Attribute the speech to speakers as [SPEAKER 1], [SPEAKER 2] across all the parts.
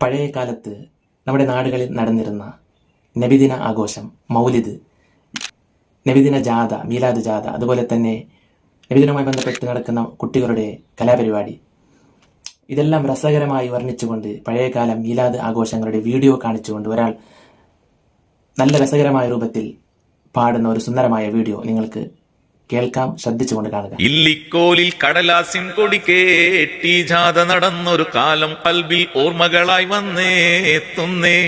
[SPEAKER 1] പഴയ കാലത്ത് നമ്മുടെ നാടുകളിൽ നടന്നിരുന്ന നബിദിന ആഘോഷം മൗലിദ് നബിദിന ജാഥ മീലാദ് ജാഥ അതുപോലെ തന്നെ നബിദിനവുമായി ബന്ധപ്പെട്ട് നടക്കുന്ന കുട്ടികളുടെ കലാപരിപാടി. ഇതെല്ലാം രസകരമായി വർണിച്ചുകൊണ്ട് പഴയകാല മീലാദ് ആഘോഷങ്ങളുടെ വീഡിയോ കാണിച്ചുകൊണ്ട് ഒരാൾ നല്ല രസകരമായ രൂപത്തിൽ പാടുന്ന ഒരു സുന്ദരമായ വീഡിയോ നിങ്ങൾക്ക് കേൾക്കാം ശ്രദ്ധിച്ചുകൊണ്ട് കാണുക.
[SPEAKER 2] ഇല്ലിക്കോലിൽ കടലാസിൻ കൊടി കേട്ടി ജാഥ നടന്നൊരു കാലം കൽബിൽ ഓർമ്മകളായി വന്നേത്തുന്നേ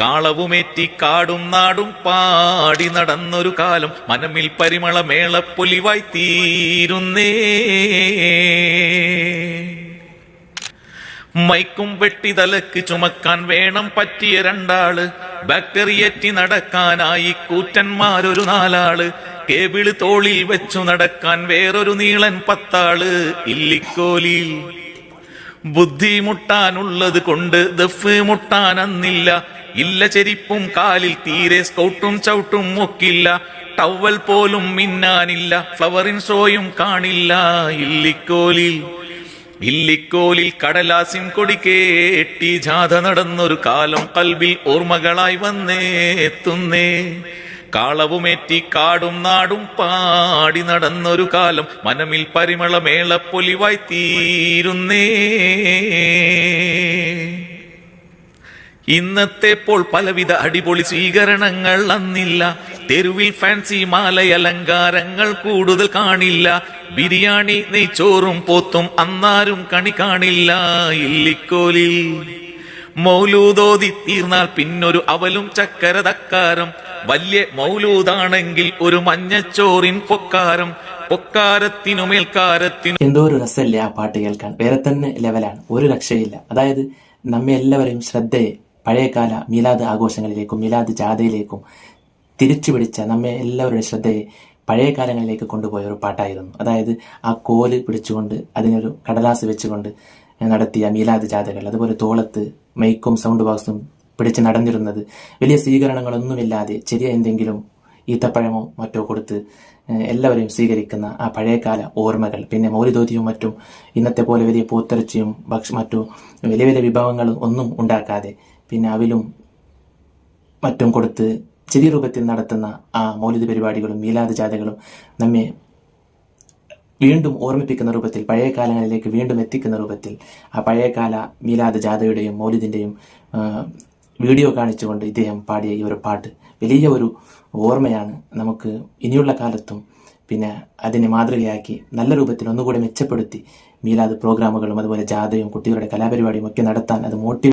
[SPEAKER 2] കാളവുമേറ്റി കാടും നാടും പാടി നടന്നൊരു കാലം മനമിൽ പരിമള മേളപ്പൊലിവായി തീരുന്നേ. മൈക്കും വെട്ടി തലക്ക് ചുമക്കാൻ വേണം പറ്റിയ രണ്ടാൾ. ബാക്ടറിയറ്റി നടക്കാനായി കൂറ്റന്മാരൊരു നാലാൾ. കേബിൾ തോളിൽ വെച്ചു നടക്കാൻ വേറൊരു നീളൻ പത്താൾ. ഇല്ലിക്കോലി ബുദ്ധിമുട്ടാനുള്ളത് കൊണ്ട് ദഫ് മുട്ടാനന്നില്ല. ഇല്ല ചെരിപ്പും കാലിൽ തീരെ സ്കൗട്ടും ചവിട്ടും മുക്കില്ല ടവൽ പോലും മിന്നാനില്ല. ഫ്ലവറിൻ ഷോയും കാണില്ല. ഇല്ലിക്കോലിൽ ഇല്ലിക്കോലിൽ കടലാസിൻ കൊടി കേട്ടി ജാഥ നടന്നൊരു കാലം കൽവിൽ ഓർമ്മകളായി വന്നേത്തുന്നേ കാളവുമേറ്റി കാടും നാടും പാടി നടന്നൊരു കാലം മനമിൽ പരിമള മേളപ്പൊലിവായി തീരുന്നേ ഇന്നത്തെ പോൾ പലവിധ അടിപൊളി സ്വീകരണങ്ങൾ അന്നില്ല. തെരുവിൽ ഫാൻസി മാലയലങ്കാരങ്ങൾ കൂടുതൽ കാണില്ല. ബിരിയാണി നെയ്ച്ചോറും പോത്തും അന്നാരും കണി കാണില്ല. ഇല്ലിക്കോലിൽ മൗലൂദോതി തീർന്നാൽ പിന്നൊരു അവലും ചക്കര തക്കാരം വലിയ മൗലൂദാണെങ്കിൽ ഒരു മഞ്ഞച്ചോറിൻ പൊക്കാരം. പൊക്കാരത്തിനു മേൽക്കാരത്തിനും
[SPEAKER 1] എന്തോ ഒരു രസമല്ലേ ആ പാട്ട് കേൾക്കാൻ? വേറെ തന്നെ ലെവലാണ് ഒരു രക്ഷയില്ല. അതായത് നമ്മെ എല്ലാവരെയും ശ്രദ്ധയെ പഴയകാല മിലാദ് ആഘോഷങ്ങളിലേക്കും മിലാദ് ജാഥയിലേക്കും തിരിച്ചു പിടിച്ച നമ്മെ എല്ലാവരുടെ ശ്രദ്ധയെ പഴയ കാലങ്ങളിലേക്ക് കൊണ്ടുപോയ ഒരു പാട്ടായിരുന്നു. അതായത് ആ കോൽ പിടിച്ചുകൊണ്ട് അതിനൊരു കടലാസ് വെച്ചുകൊണ്ട് നടത്തിയ മീലാദ് ജാഥകൾ അതുപോലെ തോളത്ത് മൈക്കും സൗണ്ട് ബോക്സും പിടിച്ച് നടന്നിരുന്നത്. വലിയ സ്വീകരണങ്ങളൊന്നുമില്ലാതെ ചെറിയ എന്തെങ്കിലും ഈത്തപ്പഴമോ മറ്റോ കൊടുത്ത് എല്ലാവരെയും സ്വീകരിക്കുന്ന ആ പഴയകാല ഓർമ്മകൾ പിന്നെ മൗലിദോതിയും മറ്റും ഇന്നത്തെ പോലെ വലിയ പൂത്തിറച്ചിയും ഭക്ഷ മറ്റു വലിയ വലിയ വിഭവങ്ങളും ഒന്നും ഉണ്ടാക്കാതെ പിന്നെ അവിലും മറ്റും കൊടുത്ത് ചെറിയ രൂപത്തിൽ നടത്തുന്ന ആ മൗലിക പരിപാടികളും മീലാദ് ജാഥകളും നമ്മെ വീണ്ടും ഓർമ്മിപ്പിക്കുന്ന രൂപത്തിൽ പഴയ കാലങ്ങളിലേക്ക് വീണ്ടും എത്തിക്കുന്ന രൂപത്തിൽ ആ പഴയകാല മീലാദ് ജാഥയുടെയും മൗലിദിന്റെയും വീഡിയോ കാണിച്ചുകൊണ്ട് ഇദ്ദേഹം പാടിയ ഈ ഒരു പാട്ട് വലിയ ഒരു ഓർമ്മയാണ് നമുക്ക് ഇനിയുള്ള കാലത്തും പിന്നെ അതിനെ മാതൃകയാക്കി നല്ല രൂപത്തിൽ ഒന്നുകൂടി മെച്ചപ്പെടുത്തി മീലാദ് പ്രോഗ്രാമുകളും അതുപോലെ ജാഥയും കുട്ടികളുടെ കലാപരിപാടിയും ഒക്കെ നടത്താൻ അത് മോട്ടിവേറ്റ്